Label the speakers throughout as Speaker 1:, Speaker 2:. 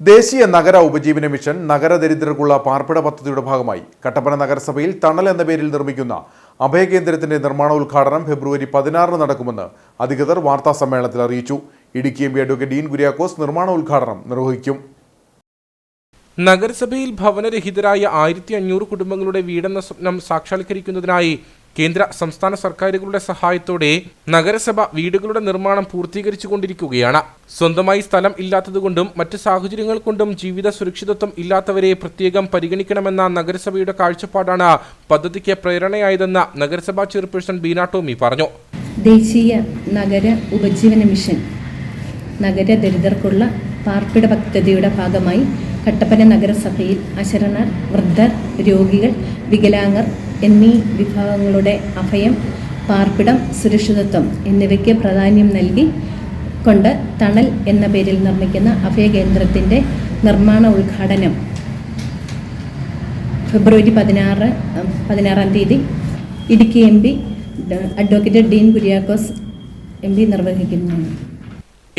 Speaker 1: ദേശീയ നഗര ഉപജീവന മിഷൻ നഗരദരിദ്രർക്കുള്ള പാർപ്പിട പദ്ധതിയുടെ ഭാഗമായി കട്ടപ്പന നഗരസഭയിൽ തണൽ എന്ന പേരിൽ നിർമ്മിക്കുന്ന അഭയകേന്ദ്രത്തിന്റെ നിർമ്മാണോദ്ഘാടനം ഫെബ്രുവരി പതിനാറിന് നടക്കുമെന്ന് അധികൃതർ വാർത്താ സമ്മേളനത്തിൽ അറിയിച്ചു. Idukki M P advocate Dean Kuriakose നിർമ്മാണ ഉദ്ഘാടനം നിർവഹിക്കും.
Speaker 2: നഗരസഭയിൽ ഭവനരഹിതരായ ആയിരത്തി അഞ്ഞൂറ് കുടുംബങ്ങളുടെ വീടെന്ന സ്വപ്നം സാക്ഷാത്കരിക്കുന്നതിനായി കേന്ദ്ര സംസ്ഥാന സർക്കാരുകളുടെ സഹായത്തോടെ നഗരസഭ വീടുകളുടെ നിർമ്മാണം പൂർത്തീകരിച്ചുകൊണ്ടിരിക്കുകയാണ്. സ്വന്തമായി സ്ഥലം ഇല്ലാത്തതുകൊണ്ടും മറ്റ് സാഹചര്യങ്ങൾ കൊണ്ടും ജീവിത സുരക്ഷിതത്വം ഇല്ലാത്തവരെ പ്രത്യേകം പരിഗണിക്കണമെന്ന നഗരസഭയുടെ കാഴ്ചപ്പാടാണ് പദ്ധതിക്ക് പ്രേരണയായതെന്ന് നഗരസഭാ ചെയർപേഴ്സൺ ബീന ടോമി പറഞ്ഞു.
Speaker 3: ദേശീയ നഗര ഉപജീവന മിഷൻ നഗര ദരിദ്രർക്കുള്ള പാർപ്പിട പദ്ധതിയുടെ ഭാഗമായി കട്ടപ്പന നഗരസഭയിൽ അശരണർ വൃദ്ധർ രോഗികൾ വികലാംഗർ എന്നീ വിഭാഗങ്ങളുടെ അഭയം പാർപ്പിടം സുരക്ഷിതത്വം എന്നിവയ്ക്ക് പ്രാധാന്യം നൽകി കൊണ്ട് തണൽ എന്ന പേരിൽ നിർമ്മിക്കുന്ന അഭയകേന്ദ്രത്തിന്റെ നിർമ്മാണ ഉദ്ഘാടനം ഫെബ്രുവരി പതിനാറ് പതിനാറാം തീയതി Idukki M P advocate Dean Kuriakose M P നിർവഹിക്കുന്നതാണ്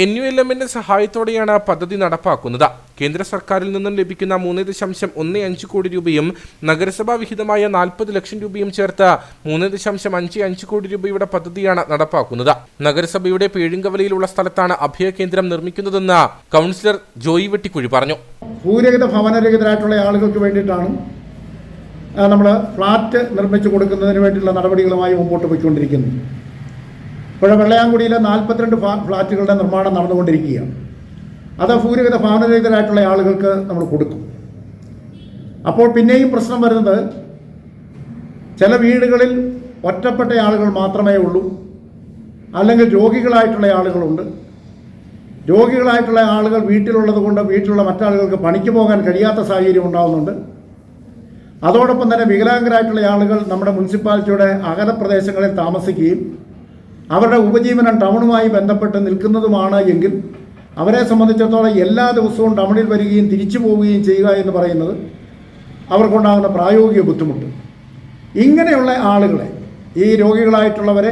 Speaker 2: N U L എമ്മിന്റെ സഹായത്തോടെയാണ് പദ്ധതി നടപ്പാക്കുന്നത്. കേന്ദ്ര സർക്കാരിൽ നിന്നും ലഭിക്കുന്ന മൂന്ന് ദശാംശം ഒന്ന് അഞ്ച് കോടി രൂപയും നഗരസഭാ വിഹിതമായ നാൽപ്പത് ലക്ഷം രൂപയും ചേർത്ത് മൂന്ന് ദശാംശം അഞ്ച് അഞ്ച് കോടി രൂപയുടെ പദ്ധതിയാണ് നടപ്പാക്കുന്നത്. നഗരസഭയുടെ പേഴുങ്കവലയിലുള്ള സ്ഥലത്താണ് അഭയ കേന്ദ്രം നിർമ്മിക്കുന്നതെന്ന് കൗൺസിലർ ജോയി വെട്ടിക്കുഴി പറഞ്ഞു.
Speaker 4: ഭൂരഹിത ഭവനരഹിതരായിട്ടുള്ള ആളുകൾക്ക് വേണ്ടിയിട്ടാണ് നമ്മൾ ഫ്ലാറ്റ് നിർമ്മിച്ചു കൊടുക്കുന്നതിന് വേണ്ടിയുള്ള നടപടികളുമായി മുമ്പോട്ട് പോയിക്കൊണ്ടിരിക്കുന്നത്. ഇപ്പോൾ വെള്ളയാങ്കുടിയിലെ നാൽപ്പത്തിരണ്ട് ഫ്ലാറ്റുകളുടെ നിർമ്മാണം നടന്നുകൊണ്ടിരിക്കുകയാണ്. അത് ഭൂരഹിത ഭവനരഹിതരായിട്ടുള്ള ആളുകൾക്ക് നമ്മൾ കൊടുക്കും. അപ്പോൾ പിന്നെയും പ്രശ്നം വരുന്നത് ചില വീടുകളിൽ ഒറ്റപ്പെട്ട ആളുകൾ മാത്രമേ ഉള്ളൂ. അല്ലെങ്കിൽ രോഗികളായിട്ടുള്ള ആളുകളുണ്ട്. രോഗികളായിട്ടുള്ള ആളുകൾ വീട്ടിലുള്ളത് കൊണ്ട് വീട്ടിലുള്ള മറ്റാളുകൾക്ക് പണിക്ക് പോകാൻ കഴിയാത്ത സാഹചര്യം ഉണ്ടാകുന്നുണ്ട് അതോടൊപ്പം തന്നെ വികലാംഗരായിട്ടുള്ള ആളുകൾ നമ്മുടെ മുനിസിപ്പാലിറ്റിയുടെ അകല പ്രദേശങ്ങളിൽ താമസിക്കുകയും അവരുടെ ഉപജീവനം ടൗണുമായി ബന്ധപ്പെട്ട് നിൽക്കുന്നതുമാണ് എങ്കിൽ അവരെ സംബന്ധിച്ചിടത്തോളം എല്ലാ ദിവസവും ടൗണിൽ വരികയും തിരിച്ചു പോവുകയും ചെയ്യുക എന്ന് പറയുന്നത് അവർക്കുണ്ടാകുന്ന പ്രായോഗിക ബുദ്ധിമുട്ട്. ഇങ്ങനെയുള്ള ആളുകളെ ഈ രോഗികളായിട്ടുള്ളവരെ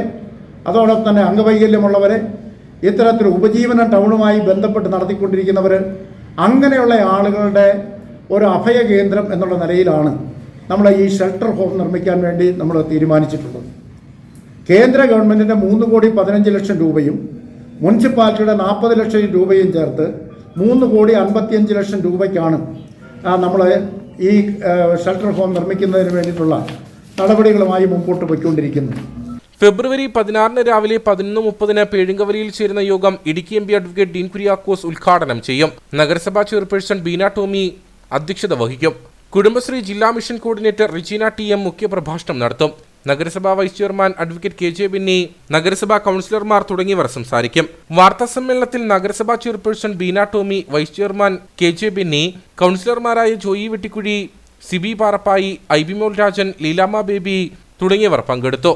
Speaker 4: അതോടൊപ്പം തന്നെ അംഗവൈകല്യമുള്ളവരെ ഇത്തരത്തിൽ ഉപജീവനം ടൗണുമായി ബന്ധപ്പെട്ട് നടത്തിക്കൊണ്ടിരിക്കുന്നവർ അങ്ങനെയുള്ള ആളുകളുടെ ഒരു അഭയ കേന്ദ്രം എന്നുള്ള നിലയിലാണ് നമ്മൾ ഈ ഷെൽട്ടർ ഹോം നിർമ്മിക്കാൻ വേണ്ടി നമ്മൾ തീരുമാനിച്ചിട്ടുള്ളത്. കേന്ദ്ര ഗവൺമെന്റിന്റെ മൂന്ന് കോടി പതിനഞ്ച് ലക്ഷം രൂപയും മുനിസിപ്പാലിറ്റിയുടെ നാൽപ്പത് ലക്ഷം രൂപയും ചേർത്ത് മൂന്ന് കോടി അൻപത്തിയഞ്ച് ലക്ഷം രൂപയ്ക്കാണ് നമ്മൾ ഈ ഷെൽട്ടർ ഹോം നിർമ്മിക്കുന്നതിന് വേണ്ടിയിട്ടുള്ള നടപടികളുമായി മുമ്പോട്ട് പോയിക്കൊണ്ടിരിക്കുന്നത്
Speaker 2: ഫെബ്രുവരി പതിനാറിന് രാവിലെ പതിനൊന്ന് മുപ്പതിന് പേഴുങ്കവലിയിൽ ചേരുന്ന യോഗം Idukki M P advocate Dean Kuriakose ഉദ്ഘാടനം ചെയ്യും. നഗരസഭാ ചെയർപേഴ്സൺ ബീന ടോമി അധ്യക്ഷത വഹിക്കും. കുടുംബശ്രീ ജില്ലാ mission coordinator Rejeena T M മുഖ്യപ്രഭാഷണം നടത്തും. നഗരസഭാ vice chairman advocate K J Binny നഗരസഭാ കൗൺസിലർമാർ തുടങ്ങിയവർ സംസാരിക്കും. വാർത്താ സമ്മേളനത്തിൽ നഗരസഭാ chairperson Beena Tomy vice chairman K J Binny കൗൺസിലർമാരായ ജോയി വെട്ടിക്കുഴി സിബി പാറപ്പായി ഐ ഐബിമോൾ രാജൻ ലീലാമ്മ ബേബി തുടങ്ങിയവർ പങ്കെടുത്തു.